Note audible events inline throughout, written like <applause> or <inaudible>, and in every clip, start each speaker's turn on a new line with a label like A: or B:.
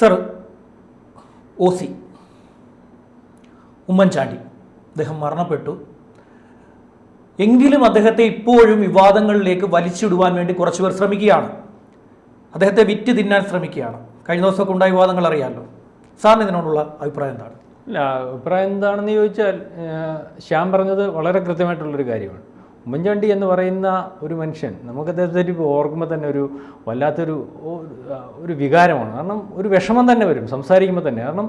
A: Sir O C Oommen Chandy അദ്ദേഹം മരണപ്പെട്ടു. എങ്കിലും അദ്ദേഹത്തെ ഇപ്പോഴും വിവാദങ്ങളിലേക്ക് വലിച്ചിടുവാൻ വേണ്ടി കുറച്ചുപേർ ശ്രമിക്കുകയാണ്. അദ്ദേഹത്തെ വിറ്റ് തിന്നാൻ ശ്രമിക്കുകയാണ്. കഴിഞ്ഞ ദിവസമൊക്കെ ഉണ്ടായ വിവാദങ്ങൾ അറിയാമല്ലോ. സാറിന് ഇതിനോടുള്ള അഭിപ്രായം എന്താണ്?
B: അല്ല അഭിപ്രായം എന്താണെന്ന് ചോദിച്ചാൽ ശ്യാം പറഞ്ഞത് വളരെ കൃത്യമായിട്ടുള്ളൊരു കാര്യമാണ്. ഉമ്മൻചാണ്ടി എന്ന് പറയുന്ന ഒരു മനുഷ്യൻ നമുക്ക് അദ്ദേഹത്തെ ഓർക്കുമ്പോൾ തന്നെ ഒരു വല്ലാത്തൊരു ഒരു വികാരമാണ്. കാരണം ഒരു വിഷമം തന്നെ വരും സംസാരിക്കുമ്പോൾ തന്നെ. കാരണം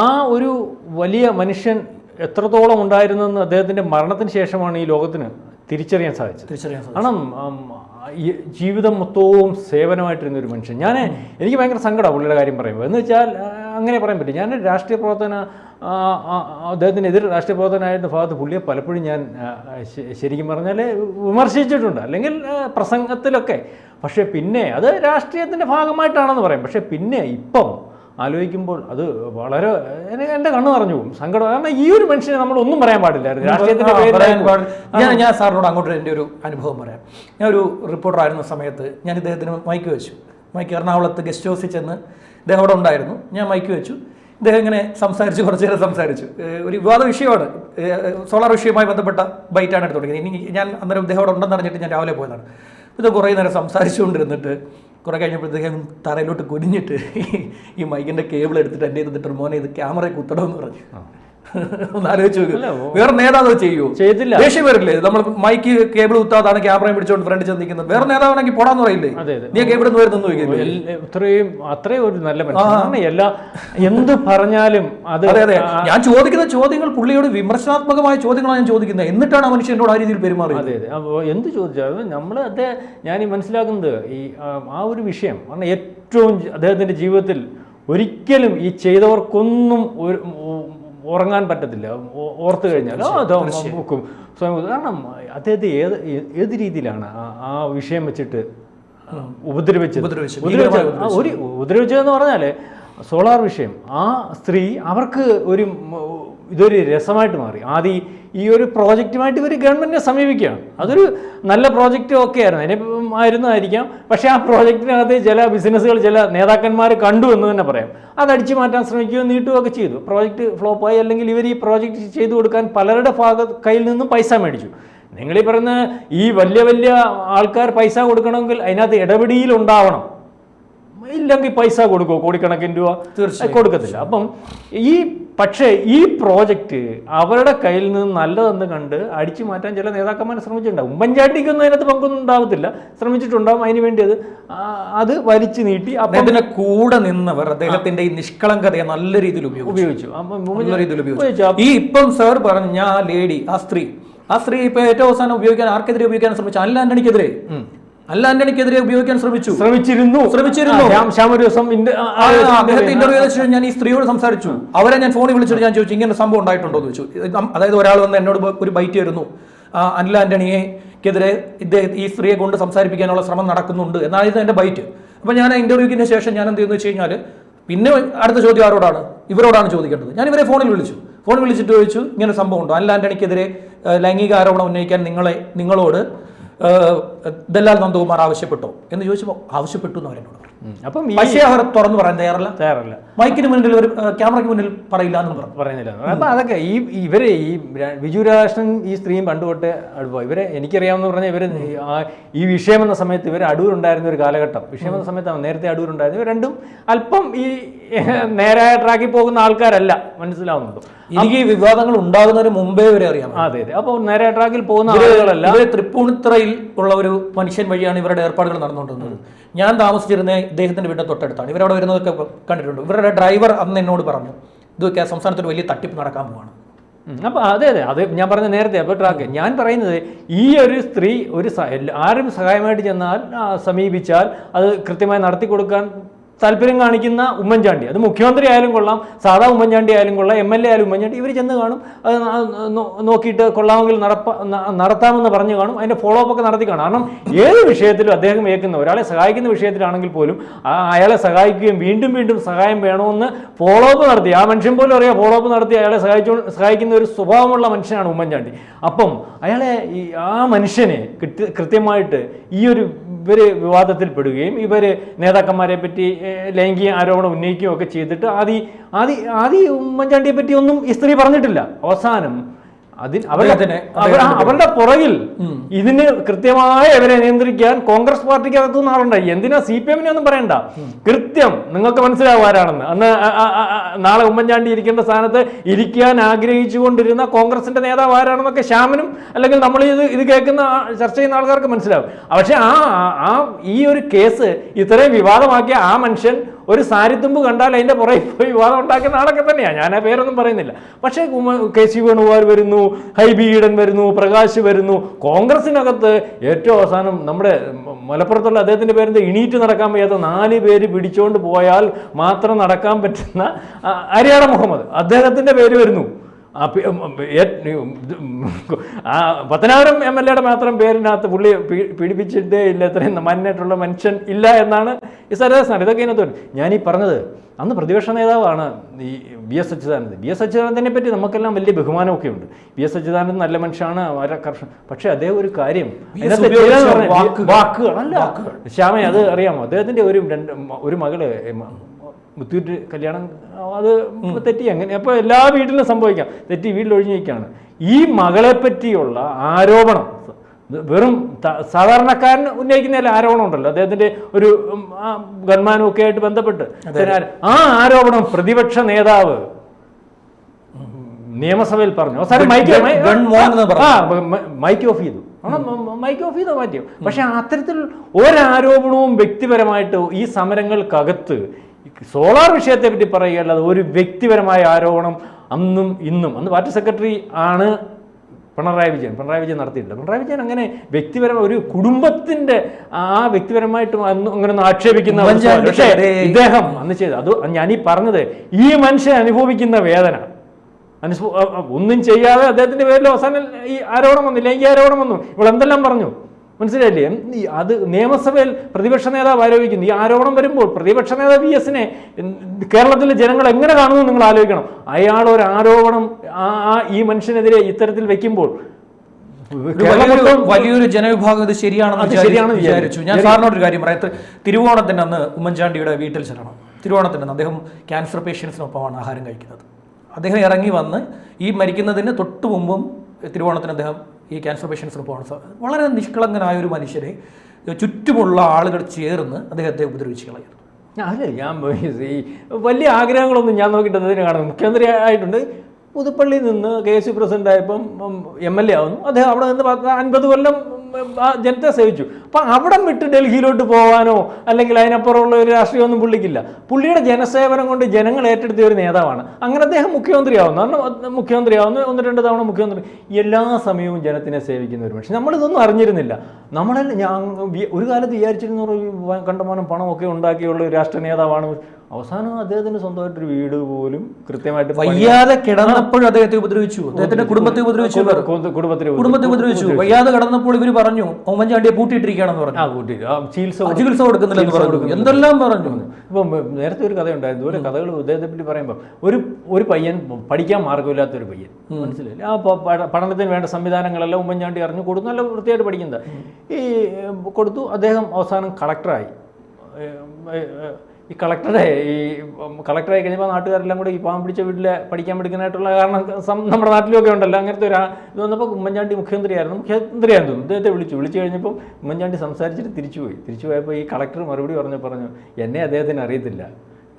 B: ആ ഒരു വലിയ മനുഷ്യൻ എത്രത്തോളം ഉണ്ടായിരുന്നെന്ന് അദ്ദേഹത്തിന്റെ മരണത്തിന് ശേഷമാണ് ഈ ലോകത്തിന് തിരിച്ചറിയാൻ സാധിച്ചത്.
A: തിരിച്ചറിയാൻ
B: കാരണം ജീവിതം മൊത്തവും സേവനമായിട്ടിരുന്ന ഒരു മനുഷ്യൻ. ഞാൻ എനിക്ക് ഭയങ്കര സങ്കടമാണ് പുള്ളിയുടെ കാര്യം പറയുമ്പോൾ എന്ന് വെച്ചാൽ അങ്ങനെ പറയാൻ പറ്റും ഞാൻ രാഷ്ട്രീയ പ്രവർത്തന അദ്ദേഹത്തിനെതിരെ രാഷ്ട്രീയ പ്രവർത്തനമായിരുന്ന ഭാഗത്ത് പുള്ളിയെ പലപ്പോഴും ഞാൻ ശരിക്കും പറഞ്ഞാൽ വിമർശിച്ചിട്ടുണ്ട്. അല്ലെങ്കിൽ പ്രസംഗത്തിലൊക്കെ. പക്ഷേ പിന്നെ അത് രാഷ്ട്രീയത്തിന്റെ ഭാഗമായിട്ടാണെന്ന് പറയും. പക്ഷേ പിന്നെ ഇപ്പം ആലോചിക്കുമ്പോൾ അത് വളരെ എന്റെ കണ്ണു നിറഞ്ഞു പോകും. സങ്കടം. കാരണം ഈ ഒരു മനുഷ്യനെ നമ്മൾ ഒന്നും പറയാൻ പാടില്ലായിരുന്നു
A: രാഷ്ട്രീയത്തിന്റെ. ഞാൻ ഞാൻ സാറിനോട് അങ്ങോട്ട് എന്റെ ഒരു അനുഭവം പറയാം. ഞാൻ ഒരു റിപ്പോർട്ടർ ആയിരുന്ന സമയത്ത് ഞാൻ ഇദ്ദേഹത്തിന് മൈക്ക് വെച്ചു. മൈക്ക് എറണാകുളത്ത് ഗസ്റ്റ് ഹൗസിൽ ചെന്ന് ഇദ്ദേഹം അവിടെ ഉണ്ടായിരുന്നു. ഞാൻ മൈക്ക് വെച്ചു. ഇദ്ദേഹം ഇങ്ങനെ സംസാരിച്ച് കുറച്ച് നേരം സംസാരിച്ചു. ഒരു വിവാദ വിഷയമാണ്. സോളാർ വിഷയവുമായി ബന്ധപ്പെട്ട ബൈറ്റാണ് എടുത്തുകൊണ്ടിരിക്കുന്നത്. ഇനി ഞാൻ അന്നേരം ഇദ്ദേഹം അവിടെ ഉണ്ടെന്ന് അറിഞ്ഞിട്ട് ഞാൻ രാവിലെ പോയതാണ്. ഇത് കുറേ നേരം സംസാരിച്ചുകൊണ്ടിരുന്നിട്ട് കുറേ കഴിഞ്ഞപ്പോഴത്തേക്കും തറയിലോട്ട് കുനിഞ്ഞിട്ട് ഈ- മൈക്കിന്റെ കേബിൾ എടുത്തിട്ട് എന്റെ ഇരുന്നിട്ട് മോനെ ഇത് ക്യാമറയിൽ കുത്തണമെന്ന് പറഞ്ഞു. ഒന്ന് ആലോചിച്ച് നോക്ക്. വേറെ നേതാവ് ചെയ്യൂ.
B: ചെയ്തില്ല.
A: ദേഷ്യം വരില്ലേ? നമ്മൾ മൈക്ക് കേബിൾ കുത്താതാണ് ക്യാമറയും പിടിച്ചോണ്ട് ഫ്രണ്ട് ചെന്ന് നിൽക്കുന്നത് വേറെ നേതാവാണെങ്കിൽ പോടാന്ന് പറയില്ലേ. നീ കേബിൾ നിന്ന് വരുന്നു
B: ഇത്രയും അത്രയും ഒരു നല്ല എല്ലാ എന്ത് പറഞ്ഞാലും അത്
A: അതെ അതെ. ഞാൻ ചോദിക്കുന്ന ചോദ്യങ്ങൾ പുള്ളിയോട് വിമർശനാത്മകമായ ചോദ്യങ്ങളാണ് ഞാൻ ചോദിക്കുന്നത്. എന്നിട്ടാണ് ആ മനുഷ്യൻ എന്നോട് ആ രീതിയിൽ പെരുമാറിയത്?
B: അതെ അതെ. അപ്പോൾ എന്ത് ചോദിച്ചാലും നമ്മൾ അദ്ദേഹം ഞാൻ ഈ മനസ്സിലാക്കുന്നത് ഈ ആ, ഒരു വിഷയം. കാരണം ഏറ്റവും അദ്ദേഹത്തിന്റെ അദ്ദേഹത്തിന്റെ ജീവിതത്തിൽ ഒരിക്കലും ഈ ചെയ്തവർക്കൊന്നും ഒരു ഉറങ്ങാൻ പറ്റത്തില്ല. ഓർത്തു കഴിഞ്ഞാൽ ബുക്കും സ്വയം കാരണം അദ്ദേഹത്തെ ഏത് ഏത് രീതിയിലാണ് ആ- വിഷയം വെച്ചിട്ട് ഉപദ്രവിച്ചത്? ഒരു ഉപദ്രവിച്ചതെന്ന് പറഞ്ഞാൽ സോളാർ വിഷയം. ആ സ്ത്രീ അവർക്ക് ഒരു ഇതൊരു രസമായിട്ട് മാറി. ആദ്യം ഈ ഒരു പ്രോജക്റ്റുമായിട്ട് ഇവർ ഗവൺമെന്റിനെ സമീപിക്കുകയാണ്. അതൊരു നല്ല പ്രോജക്റ്റ് ഒക്കെ ആയിരുന്നു. അതിനെ ആയിരുന്നതായിരിക്കാം പക്ഷേ ആ പ്രോജക്റ്റിനകത്ത് ചില ബിസിനസ്സുകൾ ചില നേതാക്കന്മാർ കണ്ടു എന്ന് തന്നെ പറയാം. അത് അടിച്ചു മാറ്റാൻ ശ്രമിക്കുകയും നീട്ടുകയൊക്കെ ചെയ്തു. പ്രോജക്റ്റ് ഫ്ലോപ്പായി അല്ലെങ്കിൽ ഇവർ ഈ പ്രോജക്റ്റ് ചെയ്തു കൊടുക്കാൻ പലരുടെ ഭാഗ കയ്യിൽ നിന്നും പൈസ മേടിച്ചു. നിങ്ങളീ പറയുന്ന ഈ വലിയ വലിയ ആൾക്കാർ പൈസ കൊടുക്കണമെങ്കിൽ അതിനകത്ത് ഇടപെടിയിൽ ഉണ്ടാവണം ഇല്ലെങ്കിൽ പൈസ കൊടുക്കുമോ കോടിക്കണക്കിന് രൂപ
A: തീർച്ചയായും.
B: കൊടുക്കത്തില്ല. അപ്പം ഈ പക്ഷേ ഈ പ്രോജക്റ്റ് അവരുടെ കയ്യിൽ നിന്ന് നല്ലതെന്ന് കണ്ട് അടിച്ചു മാറ്റാൻ ചില നേതാക്കന്മാർ ശ്രമിച്ചിട്ടുണ്ടാവും. ഉമ്മൻചാണ്ടിക്കൊന്നും അതിനകത്ത് പങ്കൊന്നും ഉണ്ടാവത്തില്ല. ശ്രമിച്ചിട്ടുണ്ടാവും അതിന് വേണ്ടി അത് അത് വലിച്ചു നീട്ടി അപ്പം
A: അദ്ദേഹത്തിന്റെ കൂടെ നിന്നവർ അദ്ദേഹത്തിന്റെ ഈ നിഷ്കളങ്കതയെ നല്ല രീതിയിൽ ഉപയോഗിച്ചു.
B: ഉപയോഗിച്ചു.
A: നല്ല രീതിയിൽ
B: ഉപയോഗിച്ചു.
A: ഉപയോഗിച്ചു. ഈ ഇപ്പം സർ പറഞ്ഞ ആ ലേഡി ആ സ്ത്രീ ആ സ്ത്രീ ഇപ്പൊ ഏറ്റവും അവസാനം ഉപയോഗിക്കാൻ ആർക്കെതിരെ ഉപയോഗിക്കാൻ ശ്രമിച്ചു അല്ല ആന്റണിക്കെതിരെ അല്ല ആന്റണിക്കെതിരെ ഉപയോഗിക്കാൻ ശ്രമിച്ചു.
B: ശ്രമിച്ചിരുന്നു.
A: ശ്രമിച്ചിരുന്നു.
B: ശ്യാം- ഒരു ദിവസം
A: അദ്ദേഹത്തെ ഇന്റർവ്യൂ ചെയ്ത ഞാൻ ഈ സ്ത്രീയോട് സംസാരിച്ചു. അവരെ ഞാൻ ഫോണിൽ വിളിച്ചിട്ട് ഞാൻ ചോദിച്ചു ഇങ്ങനെ സംഭവം ഉണ്ടായിട്ടുണ്ടോ? എന്ന് ചോദിച്ചു. അതായത് ഒരാൾ വന്ന് എന്നോട് ഒരു ബൈറ്റ് വരുന്നു. അനിൽ ആന്റണിയെ ക്കെതിരെ ഇദ്ദേഹം ഈ സ്ത്രീയെ കൊണ്ട് സംസാരിപ്പിക്കാനുള്ള ശ്രമം നടക്കുന്നുണ്ട്. എന്നായിരുന്നു എന്റെ ബൈറ്റ് അപ്പോൾ ഞാൻ ഇന്റർവ്യൂക്കിന് ശേഷം ഞാൻ എന്ത് ചെയ്യുന്നു വെച്ച് കഴിഞ്ഞാൽ പിന്നെ അടുത്ത ചോദ്യം ആരോടാണ്? ഇവരോടാണ് ചോദിക്കേണ്ടത്. ഞാൻ ഇവരെ ഫോണിൽ വിളിച്ചു. ഫോൺ വിളിച്ചിട്ട് ചോദിച്ചു ഇങ്ങനെ സംഭവം ഉണ്ടോ അല്ല ആന്റണിക്കെതിരെ ലൈംഗിക ആരോപണം ഉന്നയിക്കാൻ നിങ്ങളെ നിങ്ങളോട് ദല്ലാൽ നന്ദകുമാർ ആവശ്യപ്പെട്ടോ എന്ന് ചോദിച്ചപ്പോൾ ആവശ്യപ്പെട്ടു എന്ന് അവരെന്നോട് പറഞ്ഞു.
B: അപ്പം
A: പക്ഷേ അവർ തുറന്നു പറയാൻ തയ്യാറല്ല?
B: തയ്യാറല്ല.
A: മൈക്കിന് മുന്നിൽ ഒരു ക്യാമറയ്ക്ക് മുന്നിൽ പറയില്ല എന്ന് പറഞ്ഞു.
B: പറയുന്നില്ല. അപ്പൊ അതൊക്കെ ഈ ഇവരെ ഈ വിജു രാധാകൃഷ്ണൻ ഈ സ്ത്രീയും പണ്ട് തൊട്ട് അടുപ്പം. ഇവരെ എനിക്കറിയാമെന്ന് പറഞ്ഞാൽ ഇവർ ഈ ഈ വിഷയം എന്ന സമയത്ത് ഇവർ അടൂരുണ്ടായിരുന്ന ഒരു കാലഘട്ടം. വിഷയം എന്ന സമയത്ത് നേരത്തെ അടൂരുണ്ടായിരുന്നു ഇവർ രണ്ടും അല്പം ഈ നേരായ ട്രാക്കിൽ പോകുന്ന ആൾക്കാരല്ല. മനസ്സിലാവുന്നുണ്ടോ?
A: എനിക്ക് ഈ വിവാദങ്ങൾ ഉണ്ടാകുന്നതിന് മുമ്പേ വരെ അറിയാം
B: അതെ അതെ. അപ്പോൾ നേരെ ട്രാക്കിൽ പോകുന്ന ആളുകളല്ല.
A: തൃപ്പൂണിത്തറയിൽ ഉള്ള ഒരു മനുഷ്യൻ വഴിയാണ് ഇവരുടെ ഏർപ്പാടുകൾ നടന്നുകൊണ്ടിരുന്നത്. ഞാൻ താമസിച്ചിരുന്ന ഇദ്ദേഹത്തിന്റെ വീടിന്റെ തൊട്ടടുത്താണ്. ഇവരവിടെ വരുന്നതൊക്കെ കണ്ടിട്ടുണ്ട്. ഇവരുടെ ഡ്രൈവർ അന്ന് എന്നോട് പറഞ്ഞു ഇതൊക്കെ സംസ്ഥാനത്ത് ഒരു വലിയ തട്ടിപ്പ് നടക്കാൻ പോവാണ്.
B: അപ്പൊ അതെ അതെ. അത് ഞാൻ പറഞ്ഞ നേരത്തെ അപ്പോൾ ട്രാക്ക്. ഞാൻ പറയുന്നത് ഈ ഒരു സ്ത്രീ ഒരു ആരും സഹായമായിട്ട് ചെന്നാൽ സമീപിച്ചാൽ അത് കൃത്യമായി നടത്തി കൊടുക്കാൻ താല്പര്യം കാണിക്കുന്ന ഉമ്മൻചാണ്ടി. അത് മുഖ്യമന്ത്രി ആയാലും കൊള്ളാം സാധാ ഉമ്മൻചാണ്ടി ആയാലും കൊള്ളാം എം എൽ എ ആയാലും ഉമ്മൻചാണ്ടി ഇവർ ചെന്ന് കാണും. അത് നോക്കിയിട്ട് കൊള്ളാമെങ്കിൽ നടപ്പ നടത്താമെന്ന് പറഞ്ഞു കാണും അതിന്റെ ഫോളോ അപ്പ് ഒക്കെ നടത്തി കാണും. കാരണം ഏത് വിഷയത്തിലും അദ്ദേഹം ഏൽക്കുന്ന ഒരാളെ സഹായിക്കുന്ന വിഷയത്തിലാണെങ്കിൽ പോലും അയാളെ സഹായിക്കുകയും വീണ്ടും വീണ്ടും സഹായം വേണമെന്ന് ഫോളോ അപ്പ് നടത്തി. ആ മനുഷ്യൻ പോലും അറിയാം ഫോളോ അപ്പ് നടത്തി അയാളെ സഹായിച്ചു സഹായിക്കുന്ന ഒരു സ്വഭാവമുള്ള മനുഷ്യനാണ് ഉമ്മൻചാണ്ടി. അപ്പം അയാളെ ഈ ആ മനുഷ്യനെ കൃത്യ കൃത്യമായിട്ട് ഈ ഒരു ഇവർ വിവാദത്തിൽപ്പെടുകയും ഇവർ നേതാക്കന്മാരെ പറ്റി ലൈംഗിക ആരോപണം ഉന്നയിക്കുകയും ഒക്കെ ചെയ്തിട്ട് ആദ്യ ആദ്യ ആദ്യ ഉമ്മൻചാണ്ടിയെ പറ്റി ഒന്നും ഈ സ്ത്രീ പറഞ്ഞിട്ടില്ല. അവസാനം അതിൽ അവരുടെ അവരുടെ പുറകിൽ ഇതിന് കൃത്യമായി അവരെ നിയന്ത്രിക്കാൻ കോൺഗ്രസ് പാർട്ടിക്ക് അകത്തുനിന്ന് ആളുണ്ടായി എന്തിനാ സി പി എമ്മിനെ ഒന്നും പറയണ്ട. കൃത്യം നിങ്ങൾക്ക് മനസ്സിലാവും ആരാണെന്ന്. അന്ന് നാളെ ഉമ്മൻചാണ്ടി ഇരിക്കേണ്ട സ്ഥാനത്ത് ഇരിക്കാൻ ആഗ്രഹിച്ചുകൊണ്ടിരുന്ന കോൺഗ്രസിന്റെ നേതാവ് ആരാണെന്നൊക്കെ ശ്യാമനും അല്ലെങ്കിൽ നമ്മൾ ഇത് ഇത് കേൾക്കുന്ന ചർച്ച ചെയ്യുന്ന ആൾക്കാർക്ക് മനസ്സിലാവും. പക്ഷെ ആ- ആ ഈ ഒരു കേസ് ഇത്രയും വിവാദമാക്കിയ ആ മനുഷ്യൻ ഒരു സാരിത്തുമ്പ് കണ്ടാൽ അതിന്റെ പുറകെ പോയി വിവാദം ഉണ്ടാക്കുന്ന ആളൊക്കെ തന്നെയാണ് ഞാൻ ആ പേരൊന്നും പറയുന്നില്ല. പക്ഷേ കെ സി വേണുഗോപാൽ വരുന്നു ഹൈബി ഈഡൻ വരുന്നു പ്രകാശ് വരുന്നു. കോൺഗ്രസിനകത്ത് ഏറ്റവും അവസാനം നമ്മുടെ മലപ്പുറത്തുള്ള അദ്ദേഹത്തിന്റെ പേരിന്റെ ഇണീറ്റ് നടക്കാൻ വയ്യാത്ത നാല് പേര് പിടിച്ചുകൊണ്ട് പോയാൽ മാത്രം നടക്കാൻ പറ്റുന്ന അരിയാട മുഹമ്മദ്. അദ്ദേഹത്തിന്റെ പേര് വരുന്നു. ആ പത്തനാപുരം എം എൽ എയുടെ മാത്രം പേരിനകത്ത് പുള്ളി പീഡിപ്പിച്ചിട്ടേ ഇല്ല ഇത്രയും മാന്യമായിട്ടുള്ള മനുഷ്യൻ ഇല്ല എന്നാണ് ഈ സരദാസനാണ് ഇതൊക്കെ ഇതിനകത്ത്. ഞാൻ ഈ പറഞ്ഞത് അന്ന് പ്രതിപക്ഷ നേതാവാണ് ഈ V S Achuthanandan. V S അച്യുതാനന്ദനെ പറ്റി നമുക്കെല്ലാം വലിയ ബഹുമാനമൊക്കെ ഉണ്ട്. വി എസ് അച്യുതാനന്ദൻ നല്ല മനുഷ്യനാണ് വളരെ കർഷകൻ പക്ഷേ അതേ ഒരു കാര്യം
A: വാക്കുകൾ.
B: ശ്യാമേ അത് അറിയാമോ? അദ്ദേഹത്തിന്റെ ഒരു രണ്ട് ഒരു മകൾ മുത്തൂറ്റ് കല്യാണം അത് തെറ്റി. അങ്ങനെ അപ്പോൾ എല്ലാ വീട്ടിലും സംഭവിക്കാം. തെറ്റി വീട്ടിൽ ഒഴിഞ്ഞു നിൽക്കുകയാണ് ഈ മകളെ പറ്റിയുള്ള ആരോപണം വെറും സാധാരണക്കാരൻ ഉന്നയിക്കുന്ന ആരോപണം ഉണ്ടല്ലോ. അദ്ദേഹത്തിന്റെ ഒരു ഗൺമാനും ഒക്കെ ആയിട്ട് ബന്ധപ്പെട്ട്. ആ ആരോപണം പ്രതിപക്ഷ നേതാവ് നിയമസഭയിൽ പറഞ്ഞു. അവസാനം മൈക്ക് മൈക്ക് ഓഫ് ചെയ്തു. മൈക്ക് ഓഫ് ചെയ്തോ മാറ്റിയോ? പക്ഷെ അത്തരത്തിൽ ഒരാരോപണവും വ്യക്തിപരമായിട്ട് ഈ സമരങ്ങൾക്കകത്ത് സോളാർ വിഷയത്തെ പറ്റി പറയുകയല്ലാതെ ഒരു വ്യക്തിപരമായ ആരോപണം അന്നും ഇന്നും. അന്ന് പാർട്ടി സെക്രട്ടറി ആണ് പിണറായി വിജയൻ. പിണറായി വിജയൻ നടത്തിയിട്ടില്ല പിണറായി വിജയൻ അങ്ങനെ വ്യക്തിപരമായ ഒരു കുടുംബത്തിന്റെ ആ വ്യക്തിപരമായിട്ട് അങ്ങനെ ഒന്ന് ആക്ഷേപിക്കുന്ന. പക്ഷേ ഇദ്ദേഹം അന്ന് ചെയ്ത് അത് ഞാനീ പറഞ്ഞത് ഈ മനുഷ്യൻ അനുഭവിക്കുന്ന വേദന. ഒന്നും ചെയ്യാതെ അദ്ദേഹത്തിന്റെ പേരിൽ അവസാനം ഈ ആരോപണം വന്നില്ല. ഈ ആരോപണം വന്നു. ഇവളെന്തെല്ലാം പറഞ്ഞു? മനസ്സിലായില്ലേ? അത് നിയമസഭയിൽ പ്രതിപക്ഷ നേതാവ് ആരോപിക്കുന്നു. ഈ ആരോപണം വരുമ്പോൾ പ്രതിപക്ഷ നേതാവ് വി എസിനെ കേരളത്തിലെ ജനങ്ങൾ എങ്ങനെ കാണുന്നു നിങ്ങൾ ആലോചിക്കണം. അയാൾ ഒരു ആരോപണം ആ ഈ മനുഷ്യനെതിരെ ഇത്തരത്തിൽ വെക്കുമ്പോൾ
A: വലിയൊരു ജനവിഭാഗം ഇത് ശരിയാണെന്ന്
B: ശരിയാണെന്ന്
A: വിചാരിച്ചു. ഞാൻ സാറിനോട് ഒരു കാര്യം പറയാം. തിരുവോണത്തിന് അന്ന് ഉമ്മൻചാണ്ടിയുടെ വീട്ടിൽ ചെല്ലണം. തിരുവോണത്തിന് അന്ന് അദ്ദേഹം ക്യാൻസർ പേഷ്യൻസിനൊപ്പമാണ് ആഹാരം കഴിക്കുന്നത്. അദ്ദേഹം ഇറങ്ങി വന്ന് ഈ മരിക്കുന്നതിന് തൊട്ടു മുമ്പും തിരുവോണത്തിന് അദ്ദേഹം ഈ ക്യാൻസർ പേഷ്യൻസിനൊപ്പമാണ് സ- വളരെ നിഷ്കളങ്കനായ ഒരു മനുഷ്യനെ ചുറ്റുമുള്ള ആളുകൾ ചേർന്ന് അദ്ദേഹത്തെ ഉപദ്രവിച്ച് കളയുന്നു.
B: അല്ല ഞാൻ ഈ വലിയ ആഗ്രഹങ്ങളൊന്നും ഞാൻ നോക്കിയിട്ട് അതിനെ കാണുന്നു മുഖ്യമന്ത്രി ആയിട്ടുണ്ട്. പുതുപ്പള്ളിയിൽ നിന്ന് കെ എസ് സി പ്രസിഡന്റ് ആയപ്പം എം എൽ എ ആവുന്നു. അദ്ദേഹം അവിടെ നിന്ന് അൻപത് കൊല്ലം ജനത്തെ സേവിച്ചു. അപ്പം അവിടം വിട്ട് ഡൽഹിയിലോട്ട് പോകാനോ അല്ലെങ്കിൽ അതിനപ്പുറമുള്ള ഒരു രാഷ്ട്രീയമൊന്നും പുള്ളിക്കില്ല. പുള്ളിയുടെ ജനസേവനം കൊണ്ട് ജനങ്ങൾ ഏറ്റെടുത്ത ഒരു നേതാവാണ്. അങ്ങനെ അദ്ദേഹം മുഖ്യമന്ത്രിയാവുന്നു. കാരണം മുഖ്യമന്ത്രിയാവുന്നു. ഒന്ന് രണ്ട് തവണ മുഖ്യമന്ത്രി. എല്ലാ സമയവും ജനത്തിനെ സേവിക്കുന്ന ഒരു മനുഷ്യൻ. നമ്മളിതൊന്നും അറിഞ്ഞിരുന്നില്ല. നമ്മളെ ഞാൻ ഒരു കാലത്ത് വിചാരിച്ചിരുന്ന കണ്ടമാനം പണമൊക്കെ ഉണ്ടാക്കിയുള്ള ഒരു രാഷ്ട്രീയ നേതാവാണ് അവസാനം അദ്ദേഹത്തിന് സ്വന്തമായിട്ടൊരു വീട് പോലും കൃത്യമായിട്ട്
A: വയ്യാതെ കിടന്നപ്പോഴും അദ്ദേഹത്തെ ഉപദ്രവിച്ചു. അദ്ദേഹത്തിന്റെ കുടുംബത്തെ ഉപദ്രവിച്ചു
B: കുടുംബത്തെ
A: കുടുംബത്തെ ഉപദ്രവിച്ചു. വയ്യാതെ കിടന്നപ്പോൾ ഇവർ പറഞ്ഞു ഉമ്മൻചാണ്ടിയെ പൂട്ടിയിട്ടിരിക്കുകയാണെന്ന് പറഞ്ഞു.
B: ആ പൂട്ടി ചികിത്സ
A: ചികിത്സ കൊടുക്കുന്നില്ലെന്ന് പറഞ്ഞു. എന്തെല്ലാം പറഞ്ഞു?
B: ഇപ്പം നേരത്തെ ഒരു കഥയുണ്ടായിരുന്നു. ഇതുപോലെ കഥകൾ അദ്ദേഹത്തെ പറ്റി പറയുമ്പോൾ ഒരു ഒരു പയ്യൻ പഠിക്കാൻ മാർഗമില്ലാത്ത ഒരു പയ്യൻ മനസ്സിലായില്ലേ? ആ പഠനത്തിന് വേണ്ട സംവിധാനങ്ങളെല്ലാം ഉമ്മൻചാണ്ടി അറിഞ്ഞു കൊടുത്തു. നല്ല വൃത്തിയായിട്ട് പഠിക്കുന്നത് ഈ കൊടുത്തു. അദ്ദേഹം അവസാനം കളക്ടറായി. ഈ കളക്ടറെ ഈ കളക്ടറായി കഴിഞ്ഞപ്പോൾ നാട്ടുകാരെല്ലാം കൂടി ഈ പാവം പിടിച്ച വീട്ടിലെ പഠിക്കാൻ പഠിക്കാനായിട്ടുള്ള കാരണം നമ്മുടെ നാട്ടിലൊക്കെ ഉണ്ടല്ലോ. അങ്ങനത്തെ ഒരു ഇത് വന്നപ്പോൾ ഉമ്മൻചാണ്ടി മുഖ്യമന്ത്രിയായിരുന്നു. മുഖ്യമന്ത്രിയായിരുന്നു. അദ്ദേഹത്തെ വിളിച്ചു. വിളിച്ചു കഴിഞ്ഞപ്പോൾ ഉമ്മൻചാണ്ടി സംസാരിച്ചിട്ട് തിരിച്ചുപോയി തിരിച്ചു പോയപ്പോൾ ഈ കളക്ടർ മറുപടി പറഞ്ഞു പറഞ്ഞു എന്നെ അദ്ദേഹത്തിന് അറിയത്തില്ല.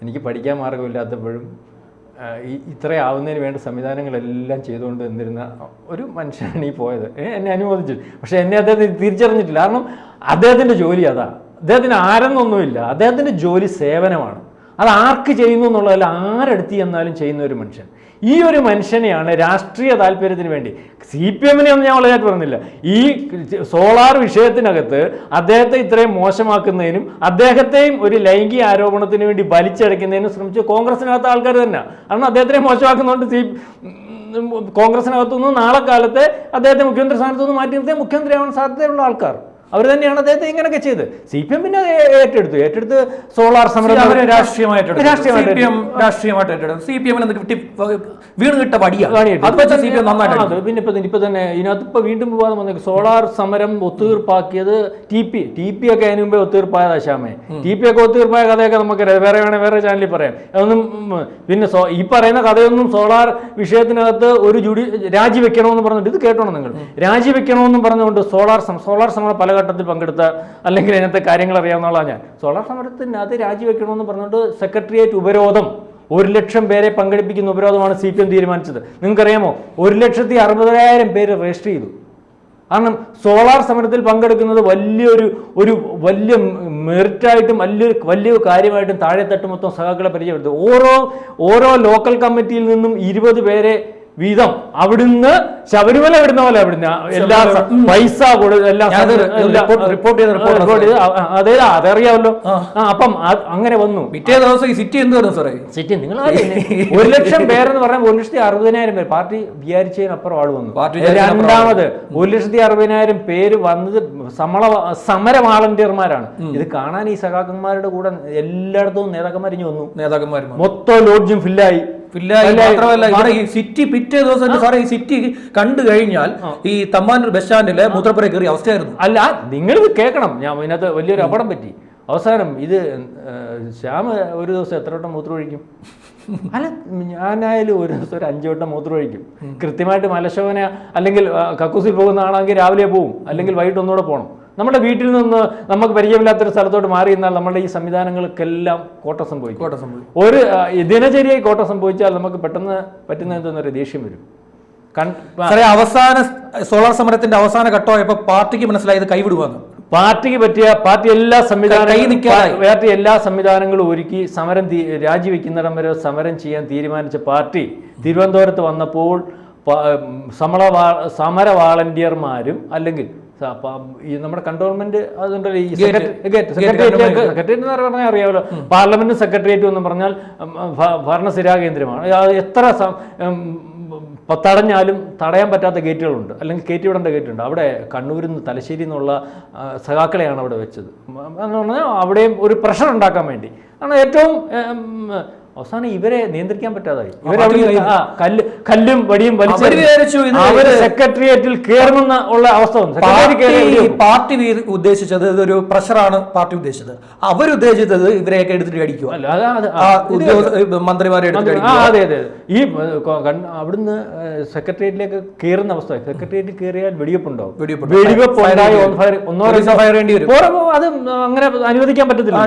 B: എനിക്ക് പഠിക്കാൻ മാർഗമില്ലാത്തപ്പോഴും ഈ ഈ ഇത്രയാവുന്നതിന് വേണ്ട സംവിധാനങ്ങളെല്ലാം ചെയ്തുകൊണ്ട് നിന്നിരുന്ന ഒരു മനുഷ്യനാണ് ഈ പോയത്. എന്നെ അനുമോദിച്ചു. പക്ഷേ എന്നെ അദ്ദേഹത്തിന് തിരിച്ചറിഞ്ഞിട്ടില്ല. കാരണം അദ്ദേഹത്തിന്റെ ജോലി അതാ. അദ്ദേഹത്തിന് ആരെന്നൊന്നുമില്ല. അദ്ദേഹത്തിന്റെ ജോലി സേവനമാണ്. അത് ആർക്ക് ചെയ്യുന്നു എന്നുള്ളതല്ല ആരെടുത്ത് എന്നാലും ചെയ്യുന്ന ഒരു മനുഷ്യൻ. ഈ ഒരു മനുഷ്യനെയാണ് രാഷ്ട്രീയ താല്പര്യത്തിന് വേണ്ടി. സി പി എമ്മിനെ ഒന്നും ഞാൻ വളരെയായിട്ട് പറഞ്ഞില്ല. ഈ സോളാർ വിഷയത്തിനകത്ത് അദ്ദേഹത്തെ ഇത്രയും മോശമാക്കുന്നതിനും അദ്ദേഹത്തെയും ഒരു ലൈംഗിക ആരോപണത്തിന് വേണ്ടി വലിച്ചടയ്ക്കുന്നതിനും ശ്രമിച്ച കോൺഗ്രസിനകത്ത് ആൾക്കാർ തന്നെ കാരണം അദ്ദേഹത്തിനെ മോശമാക്കുന്നതുകൊണ്ട് സി കോൺഗ്രസിനകത്തുനിന്ന് നാളെ കാലത്തെ അദ്ദേഹത്തെ മുഖ്യമന്ത്രി സ്ഥാനത്തുനിന്ന് മാറ്റി നിർത്തിയ മുഖ്യമന്ത്രിയാവാൻ സാധ്യതയുള്ള ആൾക്കാർ. അവർ തന്നെയാണ് അദ്ദേഹത്തെ ഇങ്ങനെയൊക്കെ ചെയ്ത് സി പി എം പിന്നെ ഏറ്റെടുത്തു. ഏറ്റെടുത്ത് സോളാർ സമരം
A: രാഷ്ട്രീയമായിട്ട് ഏറ്റെടുത്തു സി പി എമ്മിന് കിട്ടി വീണ് കിട്ട വടിയാണ് അത്
B: പിന്നെ ഇപ്പൊ ഇപ്പൊ തന്നെ ഇതിനകത്ത് ഇപ്പൊ വീണ്ടും വിവാദം വന്നേക്കും. സോളാർ സമരം ഒത്തുതീർപ്പാക്കിയത് ടി പി ടി പി ഒക്കെ അതിന് മുമ്പേ ഒത്തുതീർപ്പായതാ ശ്യാമേ. ടി പി ഒക്കെ ഒത്തുതീർപ്പായ കഥയൊക്കെ നമുക്ക് വേറെ വേണേ വേറെ ചാനലിൽ പറയാം. അതൊന്നും പിന്നെ ഈ പറയുന്ന കഥയൊന്നും സോളാർ വിഷയത്തിനകത്ത് ഒരു ജുഡി രാജിവെക്കണമെന്ന് പറഞ്ഞിട്ട് ഇത് കേട്ടോണം നിങ്ങൾ. രാജിവെക്കണമെന്നും പറഞ്ഞുകൊണ്ട് സോളാർ സോളാർ സമരം പല ഘട്ടത്തിൽ പങ്കെടുത്ത അല്ലെങ്കിൽ അതിനകത്തെ കാര്യങ്ങൾ അറിയാവുന്ന ആളാണ് ഞാൻ. സോളാർ സമരത്തിനകത്ത് രാജിവെക്കണമെന്ന് പറഞ്ഞുകൊണ്ട് സെക്രട്ടേറിയറ്റ് ഉപരോധം ഒരു ലക്ഷം പേരെ പങ്കെടുപ്പിക്കുന്ന ഉപരോധമാണ് സി പി എം തീരുമാനിച്ചത്. നിങ്ങൾക്കറിയാമോ? ഒരു ലക്ഷത്തി അറുപതിനായിരം പേര് രജിസ്റ്റർ ചെയ്തു. കാരണം സോളാർ സമരത്തിൽ പങ്കെടുക്കുന്നത് വലിയൊരു ഒരു വലിയ മെറിറ്റായിട്ടും വലിയ വലിയ കാര്യമായിട്ടും താഴെത്തട്ട് മൊത്തം സഹാക്കളെ പരിചയപ്പെടുത്തും. ഓരോ ഓരോ ലോക്കൽ കമ്മിറ്റിയിൽ നിന്നും ഇരുപത് പേരെ വീതം. അവിടുന്ന് ശബരിമല വിടുന്ന പോലെ അവിടുന്ന് എല്ലാ പൈസ കൊടു റിപ്പോർട്ട്
A: ഞാനത്
B: റിപ്പോർട്ട്
A: report- report ചെയ്ത
B: ചെയ്ത് അതെ അതറിയാമല്ലോ. അപ്പം അങ്ങനെ വന്നു.
A: പിറ്റേ ദിവസം ഈ സിറ്റി എന്ത് വരുന്നു സാറേ?
B: സിറ്റി നിങ്ങൾ <laughs> ഒരു ലക്ഷം പേരെന്ന് പറഞ്ഞാൽ ഒരു ലക്ഷത്തി അറുപതിനായിരം പേര്. പാർട്ടി വിചാരിച്ചതിനപ്പുറം ആൾ വന്നു. രണ്ടാമത് ഒരു ലക്ഷത്തി അറുപതിനായിരം പേര് വന്നത് സമള സമര വാളണ്ടിയർമാരാണ്. ഇത് കാണാൻ ഈ സഖാക്കന്മാരുടെ കൂടെ എല്ലായിടത്തും നേതാക്കന്മാർ ഇനി വന്നു.
A: നേതാക്കന്മാർ
B: മൊത്തം ലോഡ്ജും ഫില്ലായി
A: മാത്രമല്ല ഇവിടെ ഈ സിറ്റി പിറ്റേ ദിവസം സാറേ ഈ സിറ്റി കണ്ടു കഴിഞ്ഞാൽ ഈ തമ്മാനൂർ ബസ് സ്റ്റാൻഡിലെ മൂത്രപ്പുര കയറിയ അവസ്ഥയായിരുന്നു.
B: അല്ല നിങ്ങൾ കേൾക്കണം. ഞാൻ ഇതിനകത്ത് വലിയൊരു അപകടം പറ്റി. അവസാനം ഇത് ശ്യാമ ഒരു ദിവസം എത്ര വട്ടം മൂത്രം ഒഴിക്കും? അല്ല ഞാനായാലും ഒരു ദിവസം ഒരു അഞ്ചു വട്ടം മൂത്രം ഒഴിക്കും. കൃത്യമായിട്ട് മലശോഭന അല്ലെങ്കിൽ കക്കൂസിൽ പോകുന്ന ആളാണെങ്കിൽ രാവിലെ പോവും. അല്ലെങ്കിൽ വൈകിട്ട് ഒന്നുകൂടെ പോകണം നമ്മുടെ വീട്ടിൽ നിന്ന് നമുക്ക് പരിചയമില്ലാത്തൊരു സ്ഥലത്തോട്ട് മാറി നിന്നാൽ നമ്മുടെ ഈ സംവിധാനങ്ങൾക്കെല്ലാം കോട്ട സംഭവിക്കും.
A: കോട്ട സംഭവിക്കും.
B: ഒരു ആ, ദിനചര്യയിൽ കോട്ട സംഭവിച്ചാൽ നമുക്ക് പെട്ടെന്ന് പറ്റുന്ന എന്തെന്നൊരു ദേഷ്യം വരും.
A: അവസാന സോളാർ സമരത്തിന്റെ അവസാന ഘട്ടമായപ്പോ പാർട്ടിക്ക് മനസ്സിലായത് കൈവിടുവാന്ന്.
B: പാർട്ടിക്ക് പറ്റിയ പാർട്ടി എല്ലാ
A: സംവിധാനം
B: സംവിധാനങ്ങളും പാർട്ടി എല്ലാ സംവിധാനങ്ങളും ഒരുക്കി സമരം രാജിവെക്കുന്നിടം വരെ സമരം ചെയ്യാൻ തീരുമാനിച്ച പാർട്ടി തിരുവനന്തപുരത്ത് വന്നപ്പോൾ സമര വാളണ്ടിയർമാരും അല്ലെങ്കിൽ സ- പ- ഈ നമ്മുടെ കണ്ടോൺമെന്റ് അതുണ്ടല്ലോ ഈ സെക്രട്ടേറിയറ്റ് സെക്രട്ടേറിയറ്റ് എന്ന് പറഞ്ഞാൽ അറിയാമല്ലോ. പാർലമെന്റ് സെക്രട്ടേറിയറ്റ് എന്ന് പറഞ്ഞാൽ ഭരണസിരാ കേന്ദ്രമാണ്. എത്ര പത്തടഞ്ഞാലും തടഞ്ഞാലും തടയാൻ പറ്റാത്ത ഗേറ്റുകളുണ്ട്. അല്ലെങ്കിൽ കയറ്റി വിടേണ്ട ഗേറ്റുണ്ട്. അവിടെ കണ്ണൂരിൽ നിന്ന് തലശ്ശേരി എന്നുള്ള സഖാക്കളെയാണ് അവിടെ വെച്ചത്. എന്ന് പറഞ്ഞാൽ അവിടെയും ഒരു പ്രഷർ ഉണ്ടാക്കാൻ വേണ്ടി. ആണ് ഏറ്റവും അവസാനം ഇവരെ നിയന്ത്രിക്കാൻ പറ്റാതായി. ഇവരെ കല്ല് കല്ലും വടിയും വലിച്ചു സെക്രട്ടേറിയറ്റിൽ കയറുമെന്ന ഉള്ള അവസ്ഥ വന്നു.
A: പാർട്ടി ഉദ്ദേശിച്ചത് ഇതൊരു പ്രഷറാണ് പാർട്ടി ഉദ്ദേശിച്ചത്. അവരുദ്ദേശിച്ചത് ഇവരെയൊക്കെ എടുത്തിട്ട് അടിക്കുക
B: അല്ല
A: ഉദ്യോഗ മന്ത്രിമാരെ എടുത്തിട്ട്
B: അതെ അതെ. ഈ അവിടുന്ന് സെക്രട്ടേറിയറ്റിലേക്ക് കയറുന്ന അവസ്ഥ. സെക്രട്ടേറിയറ്റിൽ കയറിയാൽ വെടിവെപ്പുണ്ടോ?
A: വെടിവെപ്പ് ഫയർ
B: ഒന്നോ രണ്ടോ
A: വരും.
B: അത് അങ്ങനെ അനുവദിക്കാൻ പറ്റത്തില്ല.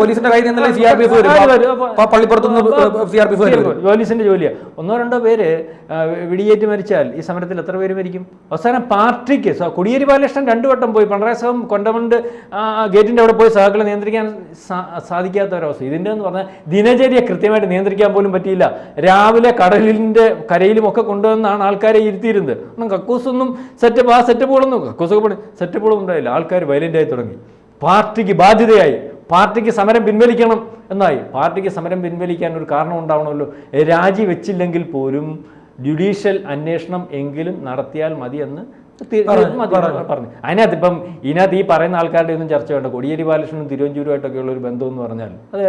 B: പോലീസിന്റെ
A: കയ്യിൽ നിന്നല്ലേ. പള്ളിപ്പുറത്തുനിന്ന്.
B: പോലീസിന്റെ ജോലിയാണ് ഒന്നോ രണ്ടോ പേര് വെടിയേറ്റ് മരിച്ചാൽ ഈ സമരത്തിൽ എത്ര പേര് മരിക്കും? അവസാനം പാർട്ടിക്ക് കൊടിയേരി ബാലകൃഷ്ണൻ രണ്ടു വട്ടം പോയി. പിണറായി സഹം കൊണ്ടമണ്ട് ഗേറ്റിന്റെ അവിടെ പോയി സഹകളെ നിയന്ത്രിക്കാൻ സാധിക്കാത്ത ഒരവസ്ഥ. ഇതിന്റെ എന്ന് പറഞ്ഞാൽ ദിനചര്യ കൃത്യമായിട്ട് നിയന്ത്രിക്കാൻ പോലും പറ്റിയില്ല. രാവിലെ കടലിന്റെ കരയിലും ഒക്കെ കൊണ്ടുവന്നാണ് ആൾക്കാരെ ഇരുത്തിയിരുന്നത്. ഒന്നും കക്കൂസൊന്നും സെറ്റപ്പ് ആ സെറ്റപ്പുകളൊന്നും കക്കൂസൊക്കെ പണി സെറ്റപ്പുകളും ഉണ്ടായില്ല. ആൾക്കാർ വയലന്റ് ആയി തുടങ്ങി. പാർട്ടിക്ക് ബാധ്യതയായി. പാർട്ടിക്ക് സമരം പിൻവലിക്കണം എന്നായി. പാർട്ടിക്ക് സമരം പിൻവലിക്കാൻ ഒരു കാരണം ഉണ്ടാവണമല്ലോ. രാജി വെച്ചില്ലെങ്കിൽ പോലും ജുഡീഷ്യൽ അന്വേഷണം എങ്കിലും നടത്തിയാൽ മതിയെന്ന്
A: പറഞ്ഞു,
B: അതിനകത്ത് ഇപ്പം ഇതിനകത്ത് ഈ പറയുന്ന ആൾക്കാരുടെ ഒന്നും ചർച്ച വേണ്ട. കൊടിയേരി ബാലകൃഷ്ണനും തിരുവഞ്ചൂരുമായിട്ടൊക്കെ ഉള്ള ഒരു ബന്ധം എന്ന് പറഞ്ഞാൽ അത്.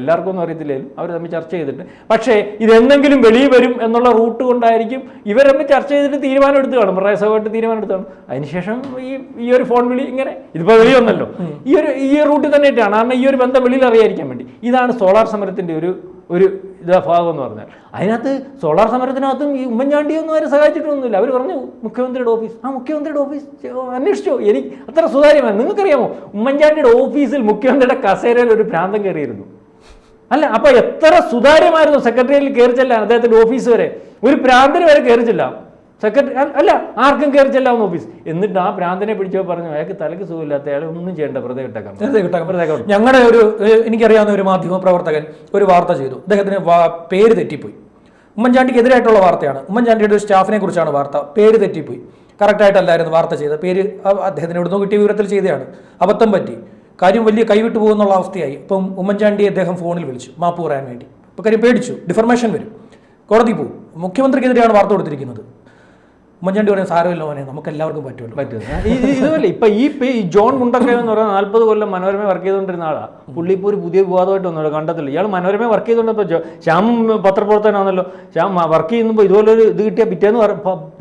B: എല്ലാവർക്കും ഒന്നും അറിയത്തില്ലേലും അവർ തമ്മിൽ ചർച്ച ചെയ്തിട്ട്. പക്ഷേ ഇതെന്തെങ്കിലും വെളിയിൽ വരും എന്നുള്ള റൂട്ട് കൊണ്ടായിരിക്കും ഇവർ തമ്മിൽ ചർച്ച ചെയ്തിട്ട് തീരുമാനം എടുത്ത് കാണും. പ്രയസമായിട്ട് തീരുമാനം എടുത്ത് കാണും. അതിനുശേഷം ഈ ഈ ഒരു ഫോൺ വിളി ഇങ്ങനെ. ഇതിപ്പോൾ വെളി വന്നല്ലോ ഈ ഒരു ഈ റൂട്ടിൽ തന്നെ ഇട്ടാണ് കാരണം ഈ ഒരു ബന്ധം വെളിയിൽ അറിയാതിരിക്കാൻ വേണ്ടി. ഇതാണ് സോളാർ സമരത്തിന്റെ ഒരു ഒരു ഇതാ ഭാഗം എന്ന് പറഞ്ഞാൽ. അതിനകത്ത് സോളാർ സമരത്തിനകത്തും ഈ ഉമ്മൻചാണ്ടിയൊന്നും അവരെ സഹായിച്ചിട്ടൊന്നുമില്ല. അവർ പറഞ്ഞു മുഖ്യമന്ത്രിയുടെ ഓഫീസ്. ആ മുഖ്യമന്ത്രിയുടെ ഓഫീസ്? അന്വേഷിച്ചോ. എനിക്ക് അത്ര സുതാര്യമാണ്. നിങ്ങൾക്കറിയാമോ ഉമ്മൻചാണ്ടിയുടെ ഓഫീസിൽ മുഖ്യമന്ത്രിയുടെ കസേരയിൽ ഒരു ഭ്രാന്തം കയറിയിരുന്നു. അല്ല അപ്പോൾ എത്ര സുതാര്യമായിരുന്നു സെക്രട്ടറിയിൽ കയറിച്ചല്ല അദ്ദേഹത്തിന്റെ ഓഫീസ് വരെ. ഒരു പ്രാന്തന് വരെ കയറി ചെല്ലാം. സെക്രട്ടറി അല്ല ആർക്കും കയറി ചെല്ലാവുന്ന ഓഫീസ് എന്നിട്ട് ആ പ്രാന്തനെ പിടിച്ചോ പറഞ്ഞു അയാൾക്ക് തലക്ക് സുഖമില്ലാത്ത അയാൾ ഒന്നും ചെയ്യേണ്ട വെറുതെ കിട്ടാക്കാം
A: വെറുതെ
B: വെറുതെ
A: ഞങ്ങളുടെ ഒരു എനിക്കറിയാവുന്ന ഒരു മാധ്യമ പ്രവർത്തകൻ ഒരു വാർത്ത ചെയ്തു. അദ്ദേഹത്തിന് പേര് തെറ്റിപ്പോയി. ഉമ്മൻചാണ്ടിക്ക് എതിരായിട്ടുള്ള വാർത്തയാണ്. ഉമ്മൻചാണ്ടിയുടെ ഒരു സ്റ്റാഫിനെ കുറിച്ചാണ് വാർത്ത. പേര് തെറ്റിപ്പോയി. കറക്റ്റായിട്ടല്ലായിരുന്നു വാർത്ത ചെയ്ത പേര് അദ്ദേഹത്തിന് എവിടുന്നോ കിട്ടിയ വിവരത്തിൽ ചെയ്തതാണ്. അബദ്ധം പറ്റി. കാര്യം വലിയ കൈവിട്ടു പോകുന്നുള്ള അവസ്ഥയായി. ഇപ്പം ഉമ്മൻചാണ്ടി അദ്ദേഹം ഫോണിൽ വിളിച്ചു. മാപ്പ് പറയാൻ വേണ്ടി. അപ്പോൾ കാര്യം പേടിച്ചു. ഡിഫർമേഷൻ വരും. കോടതി പോകും മുഖ്യമന്ത്രിക്കെതിരെയാണ് വാർത്ത കൊടുത്തിരിക്കുന്നത്. ഉമ്മൻചാണ്ടി പറയും സാരമില്ല മോനെ നമുക്ക് എല്ലാവർക്കും പറ്റുമല്ലോ.
B: പറ്റും. ഇപ്പൊ ഈ ജോൺ മുണ്ടക്കയം എന്ന് പറയുന്നത് നാല്പത് കൊല്ലം മനോരമ വർക്ക് ചെയ്തുകൊണ്ടിരുന്ന ആളാ. പുള്ളി ഇപ്പോൾ ഒരു പുതിയ വിവാദമായിട്ട് വന്നല്ലോ കണ്ടത്തില്ല ഇയാൾ മനോരമ വർക്ക് ചെയ്തുകൊണ്ടപ്പോൾ ശ്യാം പത്രപ്രവർത്തനാണല്ലോ ശ്യാം വർക്ക് ചെയ്യുമ്പോൾ ഇതുപോലെ ഒരു ഇത് കിട്ടിയ പിറ്റേന്ന്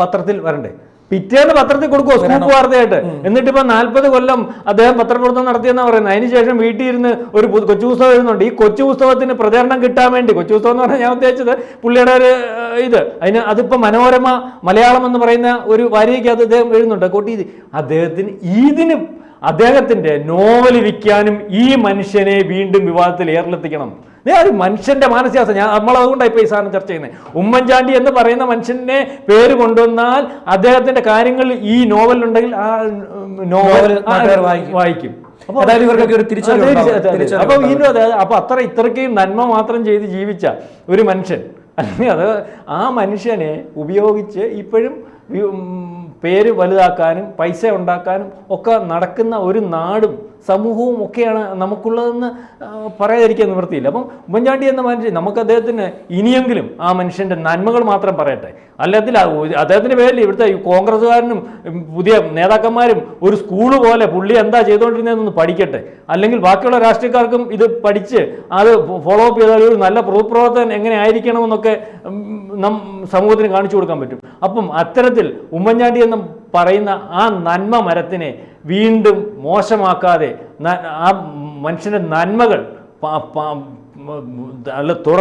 B: പത്രത്തിൽ വരണ്ടേ? പിറ്റേന്ന് പത്രത്തിൽ കൊടുക്കുമോ സ്കൂപ്പ് വാർത്തയായിട്ട്. എന്നിട്ട് ഇപ്പൊ നാല്പത് കൊല്ലം അദ്ദേഹം പത്രപ്രവർത്തനം നടത്തിയെന്നാ പറയുന്നത്. അതിനുശേഷം വീട്ടിൽ ഇരുന്ന് ഒരു കൊച്ചു പുസ്തകം എഴുതുന്നുണ്ട്. ഈ കൊച്ചു പുസ്തകത്തിന് പ്രചരണം കിട്ടാൻ വേണ്ടി കൊച്ചു പുസ്തകം എന്ന് പറഞ്ഞാൽ ഞാൻ ഉദ്ദേശിച്ചത് പുള്ളിയുടെ ഒരു ഇത്. അതിന് അതിപ്പോ മനോരമ മലയാളം എന്ന് പറയുന്ന ഒരു വാരികയ്ക്കകത്ത് അദ്ദേഹം എഴുതുന്നുണ്ട്. കോട്ടി അദ്ദേഹത്തിന് ഇതിന് അദ്ദേഹത്തിന്റെ നോവൽ വിൽക്കാനും ഈ മനുഷ്യനെ വീണ്ടും വിവാദത്തിൽ ഏറിലെത്തിക്കണം ഒരു മനുഷ്യന്റെ മാനസികാവസ്ഥ. ഞാൻ നമ്മളതുകൊണ്ടാണ് ഇപ്പോൾ ഈ സാധനം ചർച്ച ചെയ്യുന്നത്. ഉമ്മൻചാണ്ടി എന്ന് പറയുന്ന മനുഷ്യനെ പേര് കൊണ്ടുവന്നാൽ അദ്ദേഹത്തിന്റെ കാര്യങ്ങൾ ഈ നോവലുണ്ടെങ്കിൽ ആ നോവൽ
A: വായിക്കും.
B: അപ്പൊ അപ്പൊ അത്ര ഇത്രയ്ക്കും നന്മ മാത്രം ചെയ്ത് ജീവിച്ച ഒരു മനുഷ്യൻ. അല്ലെങ്കിൽ അത് ആ മനുഷ്യനെ ഉപയോഗിച്ച് ഇപ്പോഴും പേര് വലുതാക്കാനും പൈസ ഉണ്ടാക്കാനും ഒക്കെ നടക്കുന്ന ഒരു നാടും സമൂഹവും ഒക്കെയാണ് നമുക്കുള്ളതെന്ന് പറയാതിരിക്കാൻ നിവൃത്തിയില്ല. അപ്പം ഉമ്മൻചാണ്ടി എന്ന മനുഷ്യൻ നമുക്ക് അദ്ദേഹത്തിന് ഇനിയെങ്കിലും ആ മനുഷ്യന്റെ നന്മകൾ മാത്രം പറയട്ടെ. അല്ലെങ്കിൽ അദ്ദേഹത്തിന്റെ പേരിൽ ഇവിടുത്തെ കോൺഗ്രസ്സുകാരനും പുതിയ നേതാക്കന്മാരും ഒരു സ്കൂൾ പോലെ പുള്ളി എന്താ ചെയ്തുകൊണ്ടിരുന്നതെന്ന് പഠിക്കട്ടെ. അല്ലെങ്കിൽ ബാക്കിയുള്ള രാഷ്ട്രീയക്കാർക്കും ഇത് പഠിച്ച് അത് ഫോളോ അപ്പ് ചെയ്താൽ ഒരു നല്ല പൊതുപ്രവർത്തകൻ എങ്ങനെ ആയിരിക്കണമെന്നൊക്കെ നം സമൂഹത്തിന് കാണിച്ചു കൊടുക്കാൻ പറ്റും. അപ്പം അത്തരത്തിൽ ഉമ്മൻചാണ്ടി എന്ന് പറയുന്ന ആ നന്മ മരത്തിനെ വീണ്ടും മോശമാക്കാതെ ആ മനുഷ്യന്റെ നന്മകൾ അല്ല തുടർ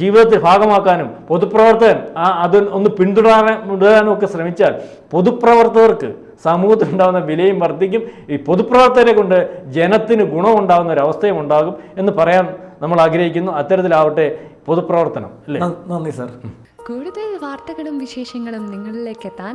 B: ജീവിതത്തിൽ ഭാഗമാക്കാനും പൊതുപ്രവർത്തകൻ ആ അത് ഒന്ന് പിന്തുടരാനും തുടരാനും ഒക്കെ ശ്രമിച്ചാൽ പൊതുപ്രവർത്തകർക്ക് സമൂഹത്തിൽ ഉണ്ടാകുന്ന വിലയും വർദ്ധിക്കും. ഈ പൊതുപ്രവർത്തകരെ കൊണ്ട് ജനത്തിന് ഗുണമുണ്ടാകുന്ന ഒരു അവസ്ഥയും ഉണ്ടാകും എന്ന് പറയാൻ നമ്മൾ ആഗ്രഹിക്കുന്നു. അത്തരത്തിലാവട്ടെ പൊതുപ്രവർത്തനം അല്ലേ?
A: നന്ദി സർ.
C: കൂടുതൽ വാർത്തകളും വിശേഷങ്ങളും നിങ്ങളിലേക്ക് എത്താൻ